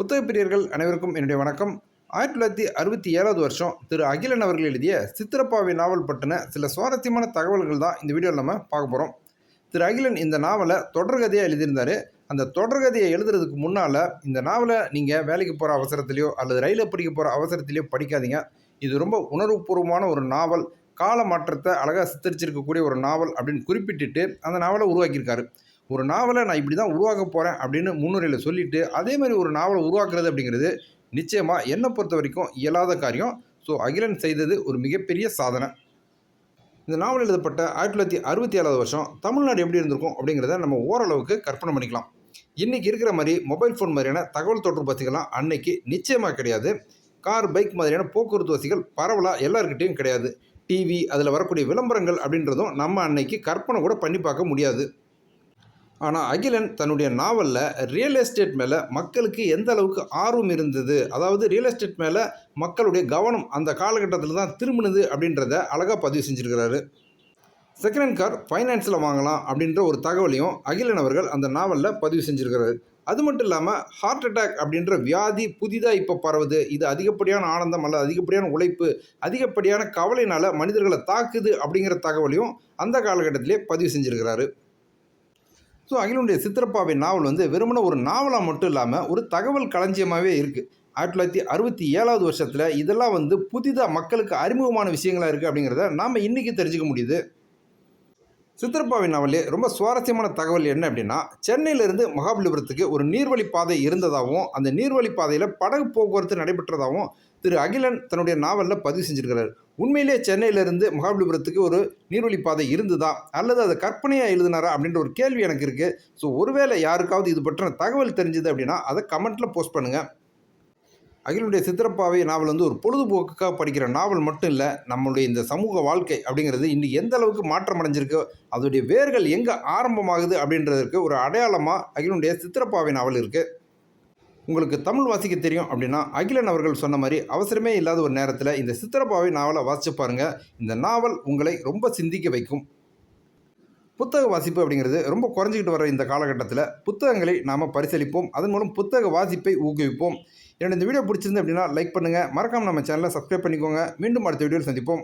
புத்தக பிரியர்கள் அனைவருக்கும் என்னுடைய வணக்கம். ஆயிரத்தி தொள்ளாயிரத்தி அறுபத்தி ஏழாவது வருஷம் திரு அகிலன் அவர்கள் எழுதிய சித்திரப்பாவை நாவல் பற்றின சில சுவாரஸ்யமான தகவல்கள் தான் இந்த வீடியோவில் நம்ம பார்க்க போகிறோம் திரு அகிலன் இந்த நாவலை தொடர்கதையாக எழுதியிருந்தார். அந்த தொடர்கதையை எழுதுறதுக்கு முன்னால் இந்த நாவலை நீங்கள் வேலைக்கு போகிற அவசரத்துலையோ அல்லது ரயிலில் பிடிக்க போகிற அவசரத்துலையோ படிக்காதீங்க. இது ரொம்ப உணர்வுபூர்வமான ஒரு நாவல். கால மாற்றத்தை அழகாக சித்தரிச்சிருக்கக்கூடிய ஒரு நாவல் அப்படின்னு குறிப்பிட்டுட்டு அந்த நாவலை உருவாக்கியிருக்காரு. ஒரு நாவலை நான் இப்படி தான் உருவாக்க போகிறேன் அப்படின்னு முன்னுரையில் சொல்லிவிட்டு அதே மாதிரி ஒரு நாவலை உருவாக்குறது அப்படிங்கிறது நிச்சயமாக என்னை பொறுத்த வரைக்கும் இயலாத காரியம். ஸோ அகிலன் செய்தது ஒரு மிகப்பெரிய சாதனை. இந்த நாவல் எழுதப்பட்ட ஆயிரத்தி தொள்ளாயிரத்தி அறுபத்தி ஏழாவது வருஷம் தமிழ்நாடு எப்படி இருந்திருக்கும் அப்படிங்கிறத நம்ம ஓரளவுக்கு கற்பனை பண்ணிக்கலாம். இன்றைக்கி இருக்கிற மாதிரி மொபைல் ஃபோன் மாதிரியான தகவல் தொடர்பு வசதிகள்லாம் அன்னைக்கு நிச்சயமாக கிடையாது. கார் பைக் மாதிரியான போக்குவரத்து வசதிகள் பரவலாக எல்லாருக்கிட்டேயும் கிடையாது. டிவி அதில் வரக்கூடிய விளம்பரங்கள் அப்படின்றதும் நம்ம அன்னைக்கு கற்பனை கூட பண்ணி பார்க்க முடியாது. ஆனால் அகிலன் தன்னுடைய நாவலில் ரியல் எஸ்டேட் மேலே மக்களுக்கு எந்த அளவுக்கு ஆர்வம் இருந்தது? அதாவது ரியல் எஸ்டேட் மேலே மக்களுடைய கவனம் அந்த காலகட்டத்தில் தான் திரும்பினது அப்படின்றத அழகாக பதிவு செஞ்சுருக்கிறாரு. செகண்ட் ஹேண்ட் கார் ஃபைனான்ஸில் வாங்கலாம் அப்படின்ற ஒரு தகவலையும் அகிலன் அவர்கள் அந்த நாவலில் பதிவு செஞ்சுருக்கிறாரு. அது மட்டும் இல்லாமல் ஹார்ட் அட்டாக் அப்படின்ற வியாதி புதிதாக இப்போ பரவுது. இது அதிகப்படியான ஆனந்தம் அல்ல அதிகப்படியான உழைப்பு அதிகப்படியான கவலையினால் மனிதர்களை தாக்குது அப்படிங்கிற தகவலையும் அந்த காலகட்டத்திலே பதிவு செஞ்சுருக்கிறாரு. ஸோ அகிலுடைய சித்திரப்பாவை நாவல் வந்து வெறுமன ஒரு நாவலாக மட்டும் இல்லாமல் ஒரு தகவல் களஞ்சியமாகவே இருக்குது ஆயிரத்தி தொள்ளாயிரத்தி அறுபத்தி ஏழாவது வருஷத்தில் இதெல்லாம் வந்து புதிதாக மக்களுக்கு அறிமுகமான விஷயங்களாக இருக்குது அப்படிங்கிறத நாம் இன்றைக்கி தெரிஞ்சுக்க முடியுது. சித்திரப்பாவின் நாவலே ரொம்ப சுவாரஸ்யமான தகவல் என்ன அப்படின்னா சென்னையிலேருந்து மகாபலிபுரத்துக்கு ஒரு நீர்வழி பாதை இருந்ததாகவும் அந்த நீர்வழி பாதையில் படகு போக்குவரத்து நடைபெற்றதாகவும் திரு அகிலன் தன்னுடைய நாவலில் பதிவு செஞ்சிருக்கிறார். உண்மையிலே சென்னையிலேருந்து மகாபலிபுரத்துக்கு ஒரு நீர்வழி பாதை இருந்ததா அல்லது அதை கற்பனையாக எழுதினாரா அப்படின்ற ஒரு கேள்வி எனக்கு இருக்குது ஸோ ஒருவேளை யாருக்காவது இது பற்றின தகவல் தெரிஞ்சுது அப்படின்னா அதை கமெண்ட்டில் போஸ்ட் பண்ணுங்கள் அகிலுடைய சித்திரப்பாவை நாவல் வந்து ஒரு பொழுதுபோக்குக்காக படிக்கிற நாவல் மட்டும் இல்லை நம்மளுடைய இந்த சமூக வாழ்க்கை அப்படிங்கிறது இன்னும் எந்த அளவுக்கு மாற்றம் அடைஞ்சிருக்கோ அதோடைய வேர்கள் எங்கே ஆரம்பமாகுது அப்படின்றதுக்கு ஒரு அடையாளமாக அகிலுடைய சித்திரப்பாவை நாவல் இருக்குது உங்களுக்கு தமிழ் வாசிக்க தெரியும் அப்படின்னா அகிலன் அவர்கள் சொன்ன மாதிரி அவசரமே இல்லாத ஒரு நேரத்தில் இந்த சித்திரப்பாவை நாவலை வாசிச்சு பாருங்கள் இந்த நாவல் உங்களை ரொம்ப சிந்திக்க வைக்கும். புத்தக வாசிப்பு அப்படிங்கிறது ரொம்ப குறைஞ்சிக்கிட்டு வர இந்த காலகட்டத்தில் புத்தகங்களை நாம் பரிசீலிப்போம் அதன் மூலம் புத்தக வாசிப்பை ஊக்குவிப்போம். என்னோட இந்த வீடியோ பிடிச்சிருந்து அப்படின்னா லைக் பண்ணுங்கள் மறக்காமல் நம்ம சேனலை சப்ஸ்கிரைப் பண்ணிக்கோங்க. மீண்டும் அடுத்த வீடியோவில் சந்திப்போம்.